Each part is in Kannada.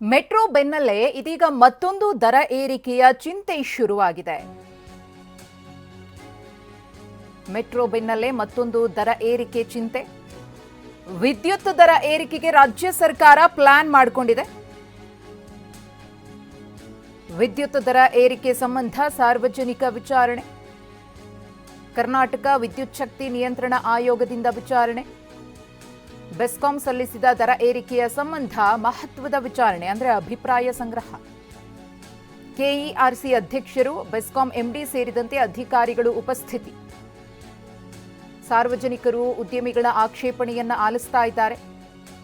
ಮೆಟ್ರೋ ಬೆನ್ನಲ್ಲೇ ಇದೀಗ ಮತ್ತೊಂದು ದರ ಏರಿಕೆಯ ಚಿಂತೆ ಶುರುವಾಗಿದೆ. ಮೆಟ್ರೋ ಬೆನ್ನಲ್ಲೇ ಮತ್ತೊಂದು ದರ ಏರಿಕೆ ಚಿಂತೆ. ವಿದ್ಯುತ್ ದರ ಏರಿಕೆಗೆ ರಾಜ್ಯ ಸರ್ಕಾರ ಪ್ಲಾನ್ ಮಾಡಿಕೊಂಡಿದೆ. ವಿದ್ಯುತ್ ದರ ಏರಿಕೆ ಸಂಬಂಧ ಸಾರ್ವಜನಿಕ ವಿಚಾರಣೆ. ಕರ್ನಾಟಕ ವಿದ್ಯುತ್ ಶಕ್ತಿ ನಿಯಂತ್ರಣ ಆಯೋಗದಿಂದ ವಿಚಾರಣೆ. ಬೆಸ್ಕಾಂ ಸಲ್ಲಿಸಿದ ದರ ಏರಿಕೆಯ ಸಂಬಂಧ ಮಹತ್ವದ ವಿಚಾರಣೆ, ಅಂದರೆ ಅಭಿಪ್ರಾಯ ಸಂಗ್ರಹ. ಕೆಇಆರ್ಸಿ ಅಧ್ಯಕ್ಷರು, ಬೆಸ್ಕಾಂ ಎಂಡಿ ಸೇರಿದಂತೆ ಅಧಿಕಾರಿಗಳು ಉಪಸ್ಥಿತಿ. ಸಾರ್ವಜನಿಕರು, ಉದ್ಯಮಿಗಳ ಆಕ್ಷೇಪಣೆಯನ್ನು ಆಲಿಸ್ತಾ ಇದ್ದಾರೆ.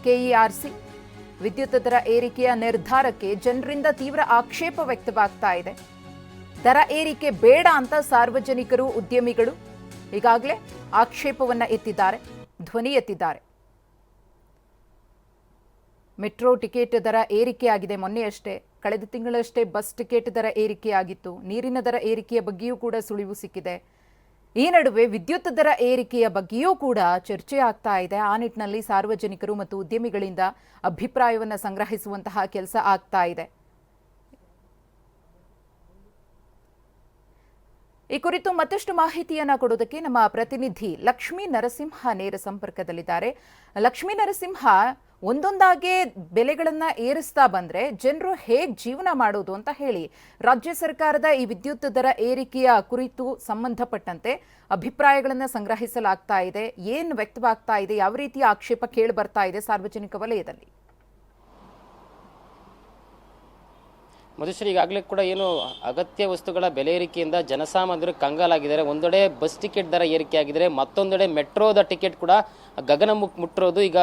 ಕೆಇಆರ್ಸಿ ವಿದ್ಯುತ್ ದರ ಏರಿಕೆಯ ನಿರ್ಧಾರಕ್ಕೆ ಜನರಿಂದ ತೀವ್ರ ಆಕ್ಷೇಪ ವ್ಯಕ್ತವಾಗ್ತಾ ಇದೆ. ದರ ಏರಿಕೆ ಬೇಡ ಅಂತ ಸಾರ್ವಜನಿಕರು, ಉದ್ಯಮಿಗಳು ಈಗಾಗಲೇ ಆಕ್ಷೇಪವನ್ನು ಎತ್ತಿದ್ದಾರೆ, ಧ್ವನಿ ಎತ್ತಿದ್ದಾರೆ. ಮೆಟ್ರೋ ಟಿಕೆಟ್ ದರ ಏರಿಕೆಯಾಗಿದೆ ಮೊನ್ನೆಯಷ್ಟೇ. ಕಳೆದ ತಿಂಗಳಷ್ಟೇ ಬಸ್ ಟಿಕೆಟ್ ದರ ಏರಿಕೆಯಾಗಿತ್ತು. ನೀರಿನ ದರ ಏರಿಕೆಯ ಬಗ್ಗೆಯೂ ಕೂಡ ಸುಳಿವು ಸಿಕ್ಕಿದೆ. ಈ ನಡುವೆ ವಿದ್ಯುತ್ ದರ ಏರಿಕೆಯ ಬಗ್ಗೆಯೂ ಕೂಡ ಚರ್ಚೆ ಆಗ್ತಾ ಇದೆ. ಆ ನಿಟ್ಟಿನಲ್ಲಿ ಸಾರ್ವಜನಿಕರು ಮತ್ತು ಉದ್ಯಮಿಗಳಿಂದ ಅಭಿಪ್ರಾಯವನ್ನು ಸಂಗ್ರಹಿಸುವಂತಹ ಕೆಲಸ ಆಗ್ತಾ ಇದೆ. ಈ ಕುರಿತು ಮತ್ತಷ್ಟು ಮಾಹಿತಿಯನ್ನು ಕೊಡೋದಕ್ಕೆ ನಮ್ಮ ಪ್ರತಿನಿಧಿ ಲಕ್ಷ್ಮೀ ನರಸಿಂಹ ನೇರ ಸಂಪರ್ಕದಲ್ಲಿದ್ದಾರೆ. ಲಕ್ಷ್ಮೀ ನರಸಿಂಹ ಒಂದೊಂದಾಗೆ ಬೆಲೆಗಳನ್ನು ಏರಿಸ್ತಾ ಬಂದ್ರೆ ಜನರು ಹೇಗೆ ಜೀವನ ಮಾಡೋದು ಅಂತ ಹೇಳಿ ರಾಜ್ಯ ಸರ್ಕಾರದ ಈ ವಿದ್ಯುತ್ ದರ ಏರಿಕೆಯ ಕುರಿತು ಸಂಬಂಧಪಟ್ಟಂತೆ ಅಭಿಪ್ರಾಯಗಳನ್ನ ಸಂಗ್ರಹಿಸಲಾಗ್ತಾ ಇದೆ, ಏನು ವ್ಯಕ್ತವಾಗ್ತಾ ಇದೆ, ಯಾವ ರೀತಿಯ ಆಕ್ಷೇಪ ಕೇಳಿ ಬರ್ತಾ ಇದೆ ಸಾರ್ವಜನಿಕ ವಲಯದಲ್ಲಿ? ಮಧುಶ್ರೀ, ಈಗಾಗಲೇ ಕೂಡ ಏನು ಅಗತ್ಯ ವಸ್ತುಗಳ ಬೆಲೆ ಏರಿಕೆಯಿಂದ ಜನಸಾಮಾನ್ಯರು ಕಂಗಾಲಾಗಿದ್ದಾರೆ. ಒಂದೆಡೆ ಬಸ್ ಟಿಕೆಟ್ ದರ ಏರಿಕೆ ಆಗಿದ್ರೆ ಮತ್ತೊಂದೆಡೆ ಮೆಟ್ರೋದ ಟಿಕೆಟ್ ಕೂಡ ಗಗನ ಮುಕ್ ಮುಟ್ಟಿರೋದು ಈಗ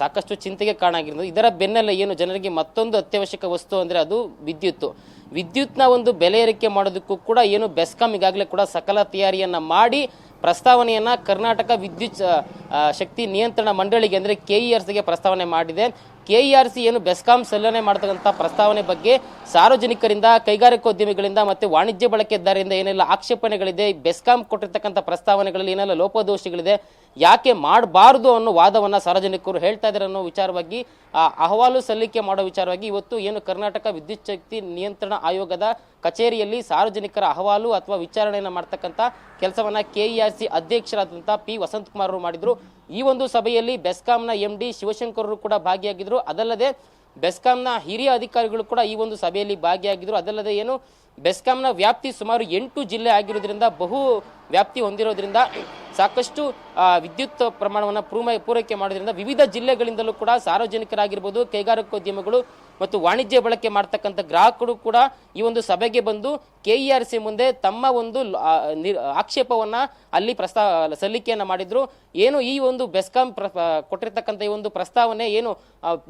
ಸಾಕಷ್ಟು ಚಿಂತೆಗೆ ಕಾರಣ ಆಗಿರೋದು ಇದರ ಬೆನ್ನಲ್ಲೇ ಏನು ಜನರಿಗೆ ಮತ್ತೊಂದು ಅತ್ಯವಶ್ಯಕ ವಸ್ತು ಅಂದರೆ ಅದು ವಿದ್ಯುತ್ ವಿದ್ಯುತ್ನ ಒಂದು ಬೆಲೆ ಏರಿಕೆ ಮಾಡೋದಕ್ಕೂ ಕೂಡ ಏನು ಬೆಸ್ಕಾಂ ಈಗಾಗಲೇ ಕೂಡ ಸಕಲ ತಯಾರಿಯನ್ನು ಮಾಡಿ ಪ್ರಸ್ತಾವನೆಯನ್ನು ಕರ್ನಾಟಕ ವಿದ್ಯುತ್ ಶಕ್ತಿ ನಿಯಂತ್ರಣ ಮಂಡಳಿಗೆ ಅಂದರೆ ಕೆಇಆರ್ಸಿಗೆ ಪ್ರಸ್ತಾವನೆ ಮಾಡಿದೆ. ಕೆಇಆರ್ಸಿ ಏನು ಬೆಸ್ಕಾಂ ಸಲ್ಲನೆ ಮಾಡತಕ್ಕಂಥ ಪ್ರಸ್ತಾವನೆ ಬಗ್ಗೆ ಸಾರ್ವಜನಿಕರಿಂದ, ಕೈಗಾರಿಕೋದ್ಯಮಿಗಳಿಂದ ಮತ್ತು ವಾಣಿಜ್ಯ ಬಳಕೆದಾರರಿಂದ ಏನೆಲ್ಲ ಆಕ್ಷೇಪಣೆಗಳಿದೆ, ಬೆಸ್ಕಾಂ ಕೊಟ್ಟಿರ್ತಕ್ಕಂಥ ಪ್ರಸ್ತಾವನೆಗಳಲ್ಲಿ ಏನೆಲ್ಲ ಲೋಪದೋಷಗಳಿದೆ, ಯಾಕೆ ಮಾಡಬಾರ್ದು ಅನ್ನೋ ವಾದವನ್ನು ಸಾರ್ವಜನಿಕರು ಹೇಳ್ತಾ ಇದ್ದಾರೆ ಅನ್ನೋ ವಿಚಾರವಾಗಿ, ಆ, ಅಹವಾಲು ಸಲ್ಲಿಕೆ ಮಾಡೋ ವಿಚಾರವಾಗಿ ಇವತ್ತು ಏನು ಕರ್ನಾಟಕ ವಿದ್ಯುತ್ ಶಕ್ತಿ ನಿಯಂತ್ರಣ ಆಯೋಗದ ಕಚೇರಿಯಲ್ಲಿ ಸಾರ್ವಜನಿಕರ ಅಹವಾಲು ಅಥವಾ ವಿಚಾರಣೆಯನ್ನು ಮಾಡ್ತಕ್ಕಂಥ ಕೆಲಸವನ್ನು ಕೆ ಇ ಆರ್ ಸಿ ಅಧ್ಯಕ್ಷರಾದಂಥ ಪಿ ವಸಂತಕುಮಾರ್ ಅವರು ಮಾಡಿದ್ರು. ಈ ಒಂದು ಸಭೆಯಲ್ಲಿ ಬೆಸ್ಕಾಂನ ಎಂ ಡಿ ಶಿವಶಂಕರರು ಕೂಡ ಭಾಗಿಯಾಗಿದ್ರು. ಅದಲ್ಲದೆ ಬೆಸ್ಕಾಂನ ಹಿರಿಯ ಅಧಿಕಾರಿಗಳು ಕೂಡ ಈ ಒಂದು ಸಭೆಯಲ್ಲಿ ಭಾಗಿಯಾಗಿದ್ರು. ಅದಲ್ಲದೆ ಏನು ಬೆಸ್ಕಾಂನ ವ್ಯಾಪ್ತಿ ಸುಮಾರು ಎಂಟು ಜಿಲ್ಲೆ ಆಗಿರೋದ್ರಿಂದ ಬಹು ವ್ಯಾಪ್ತಿ ಹೊಂದಿರೋದ್ರಿಂದ ಸಾಕಷ್ಟು ವಿದ್ಯುತ್ ಪ್ರಮಾಣವನ್ನು ಪೂರ್ಮ, ಪೂರೈಕೆ ಮಾಡೋದ್ರಿಂದ ವಿವಿಧ ಜಿಲ್ಲೆಗಳಿಂದಲೂ ಕೂಡ ಸಾರ್ವಜನಿಕರಾಗಿರ್ಬೋದು, ಕೈಗಾರಿಕೋದ್ಯಮಿಗಳು ಮತ್ತು ವಾಣಿಜ್ಯ ಬಳಕೆ ಮಾಡ್ತಕ್ಕಂಥ ಗ್ರಾಹಕರು ಕೂಡ ಈ ಒಂದು ಸಭೆಗೆ ಬಂದು ಕೆಇಆರ್ಸಿ ಮುಂದೆ ತಮ್ಮ ಒಂದು ಆಕ್ಷೇಪವನ್ನ ಅಲ್ಲಿ ಪ್ರಸ್ತಾ, ಸಲ್ಲಿಕೆಯನ್ನು ಮಾಡಿದ್ರು. ಏನು ಈ ಒಂದು ಬೆಸ್ಕಾಂ ಪ್ರ ಕೊಟ್ಟಿರ್ತಕ್ಕಂಥ ಈ ಒಂದು ಪ್ರಸ್ತಾವನೆ ಏನು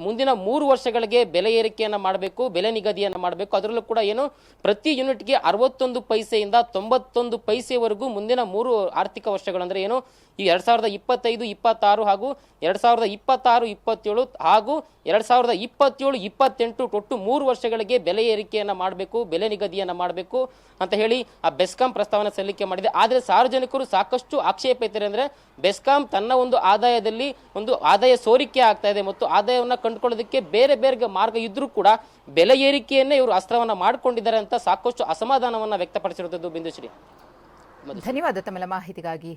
ಮುಂದಿನ ಮೂರು ವರ್ಷಗಳಿಗೆ ಬೆಲೆ ಏರಿಕೆಯನ್ನು ಮಾಡಬೇಕು, ಬೆಲೆ ನಿಗದಿಯನ್ನು ಮಾಡಬೇಕು, ಅದರಲ್ಲೂ ಕೂಡ ಏನು ಪ್ರತಿ ಯೂನಿಟ್ಗೆ ಅರವತ್ತೊಂದು ಪೈಸೆಯಿಂದ ತೊಂಬತ್ತೊಂದು ಪೈಸೆವರೆಗೂ ಮುಂದಿನ ಮೂರು ಆರ್ಥಿಕ ವರ್ಷಗಳಂದ್ರೆ ಏನು? ಈ ಎರಡ್ ಸಾವಿರದ ಇಪ್ಪತ್ತೈದು, ಇಪ್ಪತ್ತಾರು ಹಾಗೂ ಎರಡ್ ಸಾವಿರದ ಇಪ್ಪತ್ತಾರು, ಇಪ್ಪತ್ತೇಳು ಹಾಗೂ ಎರಡು ಸಾವಿರದ ಇಪ್ಪತ್ತೇಳು, ಇಪ್ಪತ್ತೆಂಟು ಒಟ್ಟು ಮೂರು ವರ್ಷಗಳಿಗೆ ಬೆಲೆ ಏರಿಕೆಯನ್ನು ಮಾಡಬೇಕು, ಬೆಲೆ ನಿಗದಿಯನ್ನು ಮಾಡಬೇಕು ಅಂತ ಹೇಳಿ ಆ ಬೆಸ್ಕಾಂ ಪ್ರಸ್ತಾವನೆ ಸಲ್ಲಿಕೆ ಮಾಡಿದೆ. ಆದರೆ ಸಾರ್ವಜನಿಕರು ಸಾಕಷ್ಟು ಆಕ್ಷೇಪ ಇದ್ದಾರೆ ಅಂದರೆ ಬೆಸ್ಕಾಂ ತನ್ನ ಒಂದು ಆದಾಯದಲ್ಲಿ ಒಂದು ಆದಾಯ ಸೋರಿಕೆ ಆಗ್ತಾ ಇದೆ ಮತ್ತು ಆದಾಯವನ್ನು ಕಂಡುಕೊಳ್ಳೋದಕ್ಕೆ ಬೇರೆ ಬೇರೆ ಮಾರ್ಗ ಇದ್ದರೂ ಕೂಡ ಬೆಲೆ ಏರಿಕೆಯನ್ನೇ ಇವರು ಅಸ್ತ್ರವನ್ನು ಮಾಡಿಕೊಂಡಿದ್ದಾರೆ ಅಂತ ಸಾಕಷ್ಟು ಅಸಮಾಧಾನವನ್ನು ವ್ಯಕ್ತಪಡಿಸಿರುವಂಥದ್ದು ಬಿಂದುಶ್ರೀ. ಧನ್ಯವಾದ ತಮ್ಮೆಲ್ಲ ಮಾಹಿತಿಗಾಗಿ.